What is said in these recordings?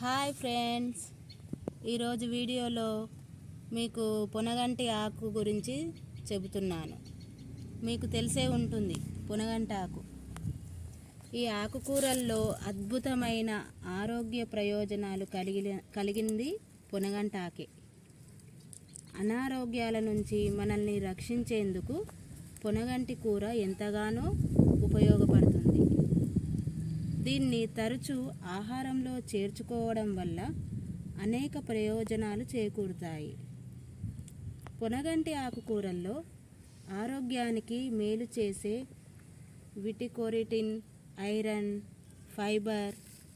Hi friends. ఈరోజు వీడియోలో మీకు పొనగంటి ఆకు గురించి చెబుతున్నాను. మీకు తెలిసే ఉంటుంది పొనగంటి ఆకు. ఈ ఆకుకూరల్లో అద్భుతమైన ఆరోగ్య ప్రయోజనాలు కలిగి కలిగింది పునగంటాకే ఆకే. అనారోగ్యాల నుంచి మనల్ని రక్షించేందుకు పొనగంటి కూర ఎంతగానో ఉపయోగపడుతుంది. దీన్ని తరచూ ఆహారంలో చేర్చుకోవడం వల్ల అనేక ప్రయోజనాలు చేకూరుతాయి. పొనగంటి ఆకుకూరల్లో ఆరోగ్యానికి మేలు చేసే విటికోరిటిన్ iron fibre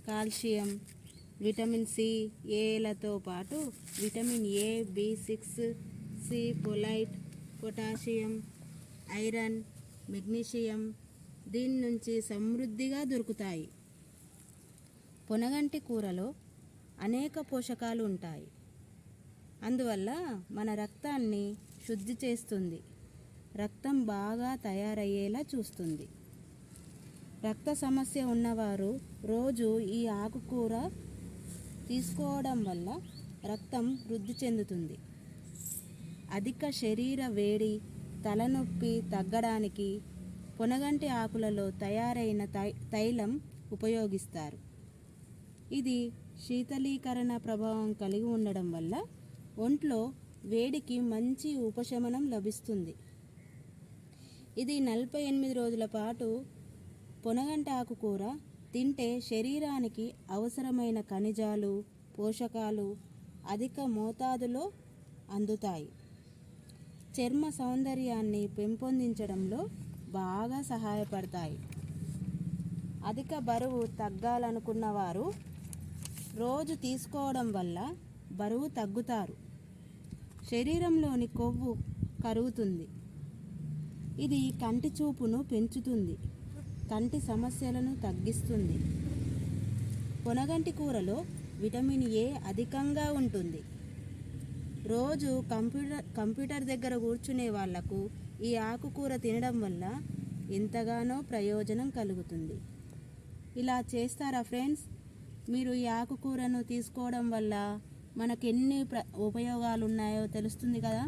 calcium vitamin C ఏలతో పాటు vitamin A B six C folate potassium iron magnesium దీని నుంచి సమృద్ధిగా దొరుకుతాయి. పొనగంటి కూరలో అనేక పోషకాలు ఉంటాయి. అందువల్ల మన రక్తాన్ని శుద్ధి చేస్తుంది. రక్తం బాగా తయారయ్యేలా చూస్తుంది. రక్త సమస్య ఉన్నవారు రోజు ఈ ఆకుకూర తీసుకోవడం వల్ల రక్తం వృద్ధి చెందుతుంది. అధిక శరీర వేడి తలనొప్పి తగ్గడానికి పొనగంటి ఆకులలో తయారైన తై తైలం ఉపయోగిస్తారు. ఇది శీతలీకరణ ప్రభావం కలిగి ఉండడం వల్ల ఒంట్లో వేడికి మంచి ఉపశమనం లభిస్తుంది. ఇది నలభై ఎనిమిది రోజుల పాటు పొనగంట ఆకుకూర తింటే శరీరానికి అవసరమైన ఖనిజాలు పోషకాలు అధిక మోతాదులో అందుతాయి. చర్మ సౌందర్యాన్ని పెంపొందించడంలో బాగా సహాయపడతాయి. అధిక బరువు తగ్గాలనుకున్న వారు రోజు తీసుకోవడం వల్ల బరువు తగ్గుతారు. శరీరంలోని కొవ్వు కరుగుతుంది. ఇది కంటి చూపును పెంచుతుంది. కంటి సమస్యలను తగ్గిస్తుంది. పొనగంటి కూరలో విటమిన్ ఏ అధికంగా ఉంటుంది. రోజు కంప్యూటర్ కంప్యూటర్ దగ్గర కూర్చునే వాళ్ళకు ఈ ఆకుకూర తినడం వల్ల ఎంతగానో ప్రయోజనం కలుగుతుంది. ఇలా చేస్తారా ఫ్రెండ్స్? మీరు ఈ ఆకుకూరను తీసుకోవడం వల్ల మనకు ఎన్ని ప్ర ఉపయోగాలు ఉన్నాయో తెలుస్తుంది కదా?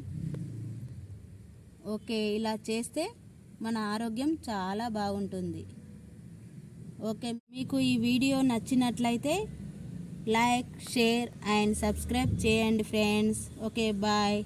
ఓకే ఇలా చేస్తే మన ఆరోగ్యం చాలా బాగుంటుంది. ఓకే మీకు ఈ వీడియో నచ్చినట్లయితే లైక్ షేర్ అండ్ సబ్స్క్రైబ్ చేయండి ఫ్రెండ్స్ ఓకే బాయ్